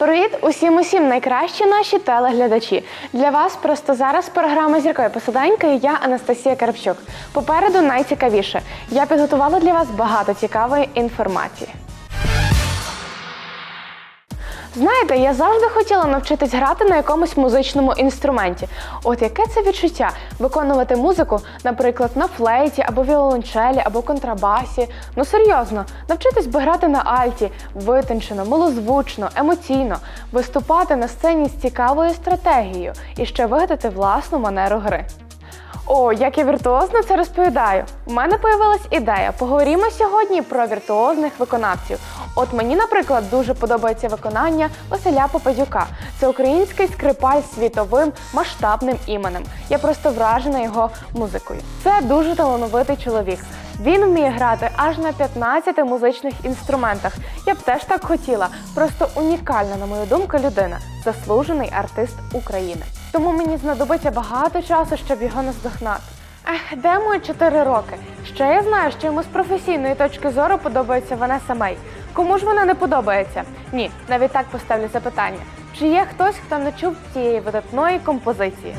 Привіт усім усім найкращі наші телеглядачі. Для вас просто зараз програма зіркові посаденьки. і Я Анастасія Карпчук. Попереду найцікавіше. Я підготувала для вас багато цікавої інформації. Знаєте, я завжди хотіла навчитись грати на якомусь музичному інструменті. От яке це відчуття виконувати музику, наприклад, на флейті або віолончелі, або контрабасі. Ну серйозно, навчитись би грати на альті, витончено, милозвучно, емоційно, виступати на сцені з цікавою стратегією і ще вигадати власну манеру гри. О, як я віртуозно це розповідаю. У мене появилась ідея. Поговоримо сьогодні про віртуозних виконавців. От мені, наприклад, дуже подобається виконання Василя Попадюка. Це український скрипаль з світовим масштабним іменем. Я просто вражена його музикою. Це дуже талановитий чоловік. Він вміє грати аж на 15 музичних інструментах. Я б теж так хотіла. Просто унікальна, на мою думку, людина, заслужений артист України. Тому мені знадобиться багато часу, щоб його наздогнати. Ех, де мої чотири роки? Ще я знаю, що йому з професійної точки зору подобається Ванеса Мей. Кому ж вона не подобається? Ні, навіть так поставлю запитання. Чи є хтось, хто не чув цієї видатної композиції?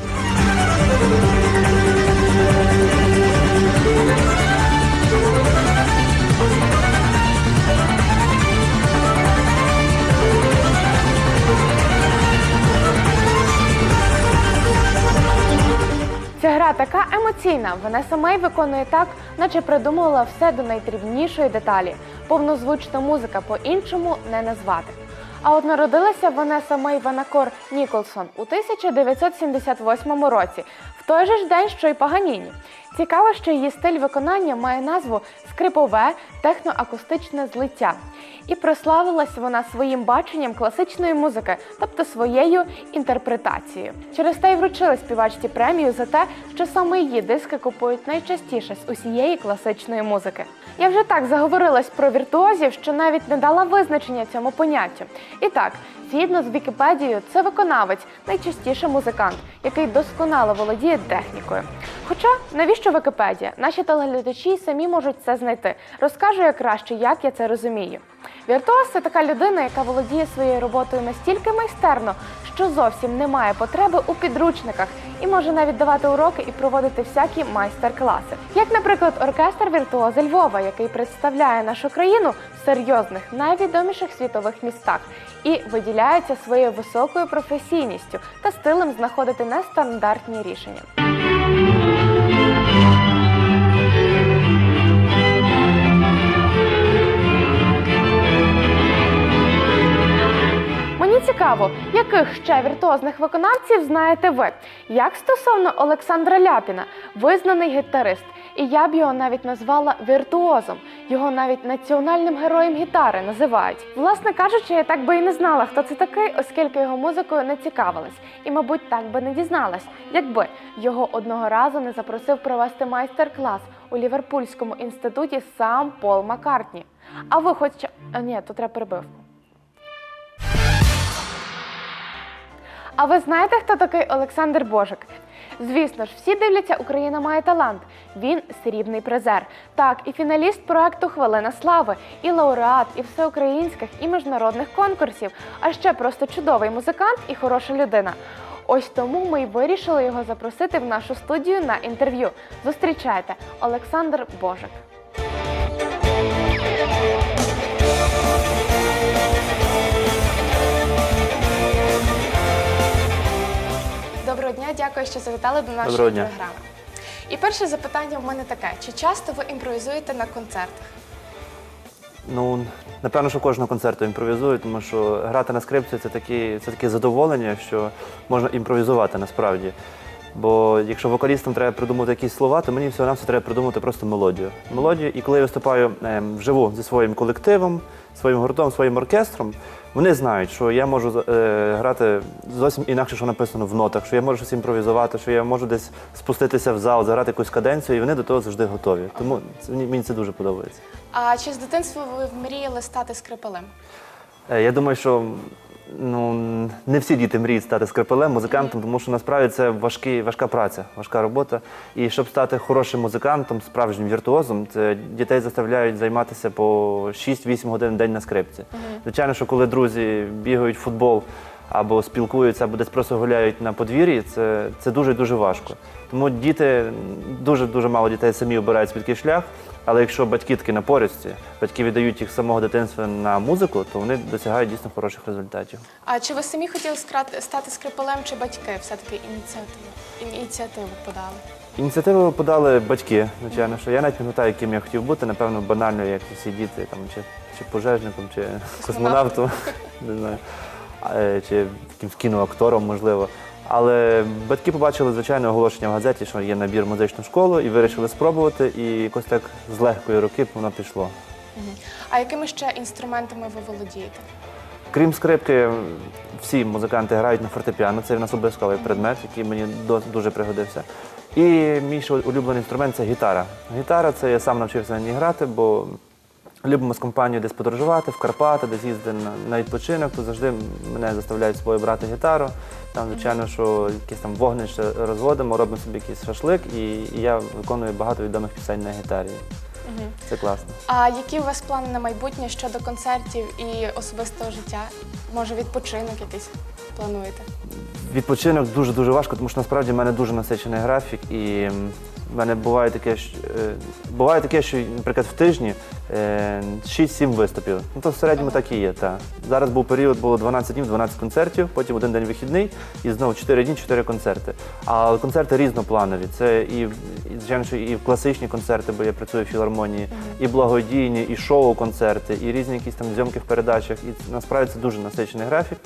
Ця гра така емоційна. Вона сама й виконує так, наче придумувала все до найдрібнішої деталі. Повнозвучна музика по-іншому не назвати. А от народилася Ванеса Мей Ванакор Ніколсон у 1978 році, той же ж день, що й Паганіні. Цікаво, що її стиль виконання має назву скрипове техноакустичне злиття. І прославилась вона своїм баченням класичної музики, тобто своєю інтерпретацією. Через те й вручили співачці премію за те, що саме її диски купують найчастіше з усієї класичної музики. Я вже так заговорилась про віртуозів, що навіть не дала визначення цьому поняттю. І так, згідно з Вікіпедією, це виконавець, найчастіше музикант, який досконало володіє технікою. Хоча навіщо Вікіпедія? Наші телеглядачі самі можуть це знайти. Розкажу я краще, як я це розумію. Віртуоз це така людина, яка володіє своєю роботою настільки майстерно, що зовсім не має потреби у підручниках і може навіть давати уроки і проводити всякі майстер-класи. Як, наприклад, оркестр віртуози Львова, який представляє нашу країну в серйозних, найвідоміших світових містах і виділяється своєю високою професійністю та стилем знаходити нестандартні рішення. Цікаво, яких ще віртуозних виконавців знаєте ви? Як стосовно Олександра Ляпіна, визнаний гітарист, і я б його навіть назвала віртуозом. Його навіть національним героєм гітари називають. Власне кажучи, я так би і не знала, хто це такий, оскільки його музикою не цікавилась. І, мабуть, так би не дізналась, якби його одного разу не запросив провести майстер-клас у Ліверпульському інституті сам Пол Маккартні. А ви хоч... А ні, тут треба перебивку. А ви знаєте, хто такий Олександр Божик? Звісно ж, всі дивляться, Україна має талант. Він срібний призер. Так, і фіналіст проекту Хвилина слави, і лауреат, і всеукраїнських, і міжнародних конкурсів. А ще просто чудовий музикант і хороша людина. Ось тому ми й вирішили його запросити в нашу студію на інтерв'ю. Зустрічайте Олександр Божик. Дня, дякую, що завітали до нашої Доброго дня. програми. І перше запитання в мене таке: чи часто ви імпровізуєте на концертах? Ну, напевно, що кожного концерту імпровізую, тому що грати на скрипці це такі, це таке задоволення, що можна імпровізувати насправді. Бо якщо вокалістам треба придумати якісь слова, то мені всього все треба придумати просто мелодію. Мелодію, і коли я виступаю ем, вживу зі своїм колективом, своїм гуртом, своїм оркестром, вони знають, що я можу е, грати зовсім інакше, що написано в нотах, що я можу щось імпровізувати, що я можу десь спуститися в зал, заграти якусь каденцію, і вони до того завжди готові. Тому це, мені це дуже подобається. А чи з дитинства ви мріяли стати скрипалем? Е, Я думаю, що ну, не всі діти мріють стати скрипалем, музикантом, тому що насправді це важкий, важка праця, важка робота. І щоб стати хорошим музикантом, справжнім віртуозом, це дітей заставляють займатися по 6-8 годин в день на скрипці. Звичайно, що коли друзі бігають в футбол або спілкуються, або десь просто гуляють на подвір'ї, це, це дуже дуже важко. Тому діти дуже дуже мало дітей самі обирають свій такий шлях. Але якщо батьки таки на напористі, батьки віддають їх з самого дитинства на музику, то вони досягають дійсно хороших результатів. А чи ви самі хотіли стати скрипалем, чи батьки все-таки ініціативу, ініціативу подали? Ініціативу подали батьки, звичайно, що я навіть не пам'ятаю, яким я хотів бути, напевно, банально, як всі діти, там, чи, чи пожежником, чи космонавтом, не знаю, е, чи якимсь кіноактором, можливо. Але батьки побачили, звичайно, оголошення в газеті, що є набір в музичну школу, і вирішили спробувати, і якось так з легкої руки воно пішло. А якими ще інструментами ви володієте? Крім скрипки, всі музиканти грають на фортепіано. Це в нас обов'язковий предмет, який мені дуже пригодився. І мій улюблений інструмент це гітара. Гітара це я сам навчився на ній грати, бо любимо з компанією десь подорожувати, в Карпати, десь їздити на, на відпочинок, то завжди мене заставляють з собою брати гітару. Там, звичайно, що якесь там вогнище розводимо, робимо собі якийсь шашлик, і, і я виконую багато відомих пісень на гітарі. Це класно. А які у вас плани на майбутнє щодо концертів і особистого життя? Може, відпочинок якийсь плануєте? Відпочинок дуже дуже важко, тому що насправді в мене дуже насичений графік, і в мене буває таке, що, е, буває таке, що, наприклад, в тижні е, 6-7 виступів. Ну то в середньому так і є. Та. Зараз був період, було 12 днів, 12 концертів, потім один день вихідний, і знову 4 дні, 4 концерти. А концерти різнопланові. Це і, і звичайно, що і класичні концерти, бо я працюю в філармонії, і благодійні, і шоу-концерти, і різні якісь там зйомки в передачах. І насправді це дуже насичений графік.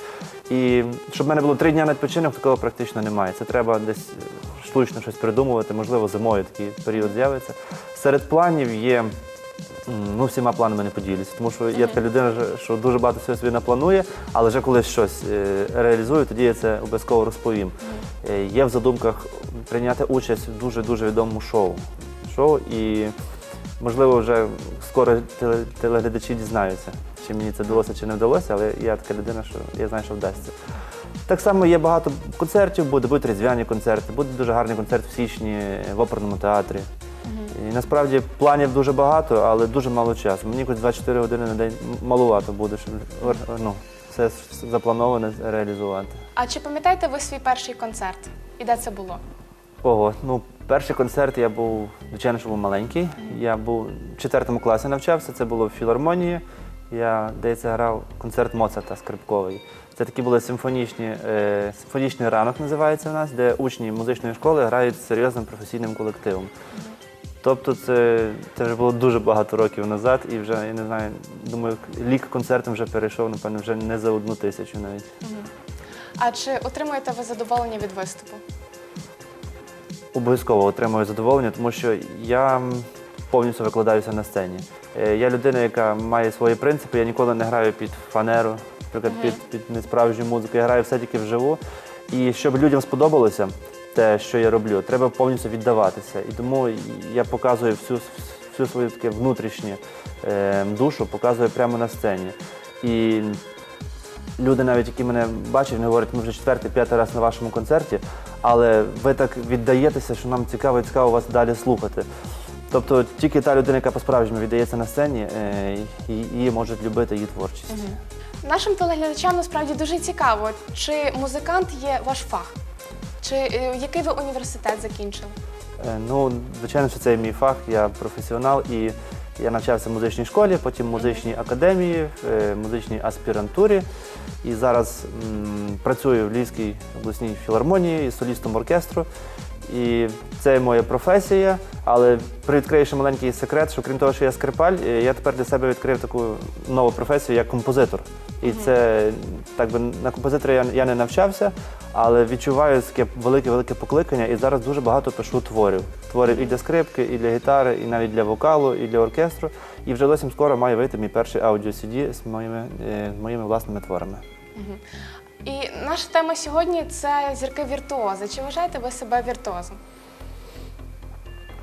І щоб в мене було три дні на відпочинок, такого практично немає. Це треба десь е, штучно щось придумувати, можливо, зимою такий період з'явиться. Серед планів є. Ну, всіма планами не поділюся, тому що я така людина, що- дуже багато всього собі напланує, але вже коли щось е, реалізую, тоді я це обов'язково розповім. Е, Є в задумках прийняти участь в дуже-дуже відомому шоу. Шоу і, можливо, вже скоро телеглядачі дізнаються, чи мені це вдалося, чи не вдалося, але я така людина, що я знаю, що вдасться. Так само є багато концертів, буде, будуть різдвяні концерти, буде дуже гарний концерт в січні в оперному театрі. І насправді планів дуже багато, але дуже мало часу. Мені якось 24 години на день малувато буде, щоб ну, все заплановане реалізувати. А чи пам'ятаєте ви свій перший концерт? І де це було? Ого, ну перший концерт я був, звичайно, що був маленький. Я був в четвертому класі навчався, це було в філармонії. Я здається, грав концерт Моцарта скрипковий. Це такі були симфонічні, е, симфонічний ранок називається в нас, де учні музичної школи грають з серйозним професійним колективом. Тобто це, це вже було дуже багато років назад, і вже я не знаю, думаю, лік концертом вже перейшов, напевно, вже не за одну тисячу навіть. А чи отримуєте ви задоволення від виступу? Обов'язково отримую задоволення, тому що я повністю викладаюся на сцені. Е, Я людина, яка має свої принципи, я ніколи не граю під фанеру, наприклад, під, під несправжню музику. Я граю все тільки вживу. І щоб людям сподобалося те, що я роблю, треба повністю віддаватися. І тому я показую всю, всю свою таке внутрішнє е, душу, показую прямо на сцені. І люди, навіть які мене бачать, вони говорять, ми вже четвертий, п'ятий раз на вашому концерті, але ви так віддаєтеся, що нам цікаво і цікаво вас далі слухати. Тобто тільки та людина, яка по-справжньому віддається на сцені, е, її можуть любити її творчість. Нашим телеглядачам насправді дуже цікаво, чи музикант є ваш фах? Чи е, який ви університет закінчили? Е, Ну, звичайно, що це мій фах, я професіонал і я навчався в музичній школі, потім в музичній академії, в е, музичній аспірантурі. І зараз м, працюю в Львівській обласній філармонії солістом оркестру. І це моя професія, але привідкрию ще маленький секрет, що крім того, що я скрипаль, е, я тепер для себе відкрив таку нову професію як композитор. І це так би на композитора я, я не навчався, але відчуваю таке велике-велике покликання. І зараз дуже багато пишу творів. Творів і для скрипки, і для гітари, і навіть для вокалу, і для оркестру. І вже зовсім скоро має вийти мій перший аудіо CD з моїми, е, з моїми власними творами. І наша тема сьогодні це зірки віртуози. Чи вважаєте ви себе віртуозом?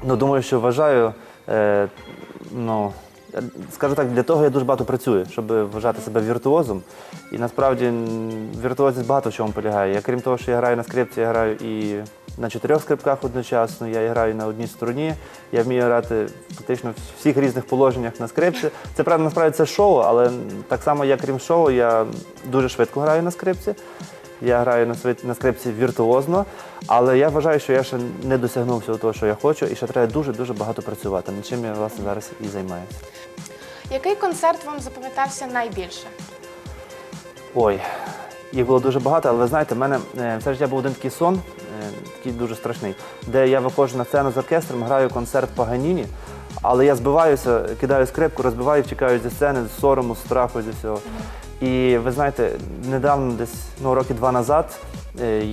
Ну, думаю, що вважаю. Е, ну, скажу так, для того я дуже багато працюю, щоб вважати себе віртуозом. І насправді віртуозність багато в чому полягає. Я крім того, що я граю на скрипці, я граю і на чотирьох скрипках одночасно, я граю на одній стороні. Я вмію грати фактично в всіх різних положеннях на скрипці. Це правда, насправді це шоу, але так само, як крім шоу, я дуже швидко граю на скрипці. Я граю на свит- на скрипці віртуозно, але я вважаю, що я ще не досягнув всього того, що я хочу, і ще треба дуже-дуже багато працювати, над чим я власне зараз і займаюся. Який концерт вам запам'ятався найбільше? Ой, їх було дуже багато, але ви знаєте, в мене е, все життя був один такий сон, такий дуже страшний, де я виходжу на сцену з оркестром, граю концерт Паганіні, але я збиваюся, кидаю скрипку, розбиваю, втікаю зі сцени, з сорому, з страху, зі всього. І ви знаєте, недавно, десь ну, роки два назад, е,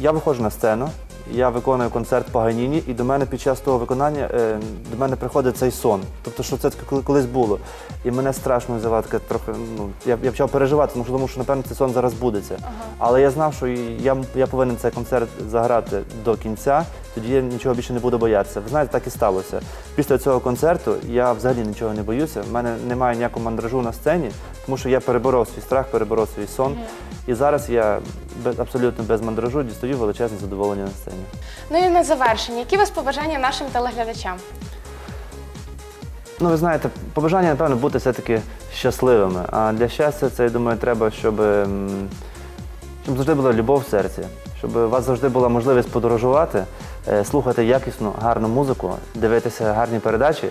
я виходжу на сцену, я виконую концерт Паганіні, і до мене під час того виконання е, до мене приходить цей сон. Тобто, що це коли- колись було. І мене страшно взяла таке трохи. Ну, я, я почав переживати, тому що думав, що напевно цей сон зараз будеться. Але я знав, що і я, я повинен цей концерт заграти до кінця, тоді я нічого більше не буду боятися. Ви знаєте, так і сталося. Після цього концерту я взагалі нічого не боюся. В мене немає ніякого мандражу на сцені, тому що я переборов свій страх, переборов свій сон. І зараз я без, абсолютно без мандражу дістаю величезне задоволення на сцені. Ну і на завершення, які у вас побажання нашим телеглядачам? Ну, ви знаєте, побажання, напевно, бути все-таки щасливими. А для щастя, це, я думаю, треба, щоб, щоб завжди була любов в серці, щоб у вас завжди була можливість подорожувати, е, слухати якісну, гарну музику, дивитися гарні передачі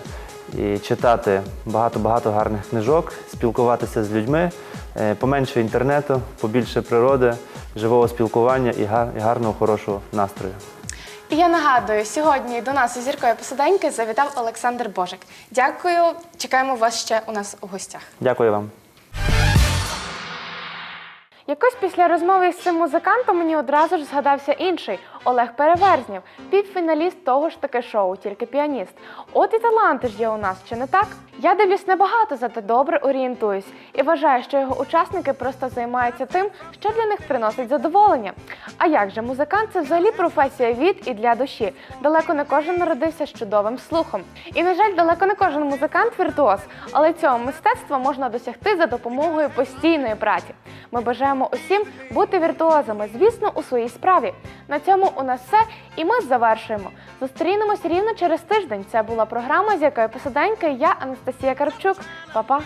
і читати багато-багато гарних книжок, спілкуватися з людьми, е, поменше інтернету, побільше природи, живого спілкування і гар- і гарного, хорошого настрою. І я нагадую, сьогодні до нас із зіркою посиденьки завітав Олександр Божик. Дякую, чекаємо вас ще у нас у гостях. Дякую вам. Якось після розмови з цим музикантом мені одразу ж згадався інший Олег Переверзнєв, півфіналіст того ж таки шоу, тільки піаніст. От і таланти ж є у нас, чи не так? Я дивлюсь небагато, зате добре орієнтуюсь і вважаю, що його учасники просто займаються тим, що для них приносить задоволення. А як же музикант це взагалі професія від і для душі. Далеко не кожен народився з чудовим слухом. І, на жаль, далеко не кожен музикант віртуоз, але цього мистецтва можна досягти за допомогою постійної праці. Ми бажаємо усім бути віртуозами, звісно, у своїй справі. На цьому у нас все, і ми завершуємо. Зустрінемось рівно через тиждень. Це була програма, з якої посиденьки я, Анастасія Карпчук. Па-па!